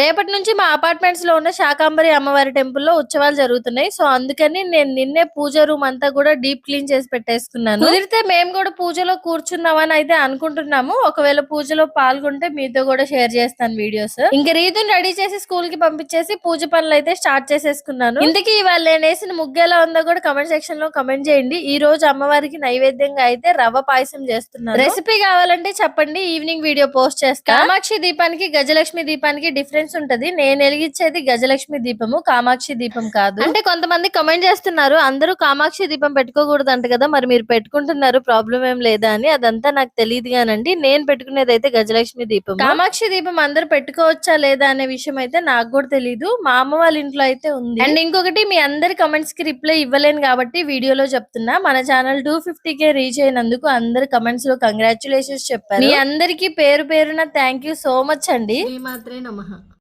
రేపటి నుంచి మా అపార్ట్మెంట్స్లో ఉన్న శాకాంబరి అమ్మవారి టెంపుల్లో ఉత్సవాలు జరుగుతున్నాయి. సో అందుకని నేను నిన్నే పూజ రూమ్ అంతా కూడా డీప్ క్లీన్ చేసి పెట్టేసుకున్నాను. కుదిరితే మేము కూడా పూజలో కూర్చున్నామని అయితే అనుకుంటున్నాము. ఒకవేళ పూజలో పాల్గొంటే మీతో కూడా షేర్ చేస్తాను వీడియోస్ ఇంకా రీతుని రెడీ చేసి స్కూల్కి పంపించేసి పూజ పనులు అయితే స్టార్ట్ చేసేసుకున్నాను. ఇందుకే ఇవాళ నేను వేసిన ముగ్గు ఎలా ఉందో కూడా కమెంట్ సెక్షన్లో కమెంట్ చేయండి. ఈ రోజు అమ్మవారికి నైవేద్యంగా అయితే రవ్వ పాయసం చేస్తున్నాను. రెసిపీ కావాలంటే చెప్పండి. ఈవినింగ్ వీడియో పోస్ట్ చేస్తాను కామాక్షి దీపానికి గజలక్ష్మి దీపానికి డిఫరెంట్ డిఫరెన్స్ ఉంటది. నేను వెలిగించేది గజలక్ష్మి దీపము కామాక్షి దీపం కాదు. అంటే కొంతమంది కమెంట్ చేస్తున్నారు అందరూ కామాక్షి దీపం పెట్టుకోకూడదు అంట కదా మరి మీరు పెట్టుకుంటున్నారు ప్రాబ్లం ఏం లేదా అని. అదంతా నాకు తెలియదు కానండి. నేను పెట్టుకునేది అయితే గజలక్ష్మి దీపం కామాక్షి దీపం అందరూ పెట్టుకోవచ్చా లేదా అనే విషయం అయితే నాకు కూడా తెలియదు మా అమ్మ వాళ్ళ ఇంట్లో అయితే ఉంది. అండ్ ఇంకొకటి మీ అందరి కమెంట్స్కి రిప్లై ఇవ్వలేను కాబట్టి వీడియోలో చెప్తున్నా. మన channel two fifty K reach అయినందుకు అందరు కమెంట్స్లో కంగ్రాచులేషన్స్ చెప్పారు. మీ అందరికి పేరు పేరున థ్యాంక్ యూ సో మచ్ అండి. మాత్రే నమః.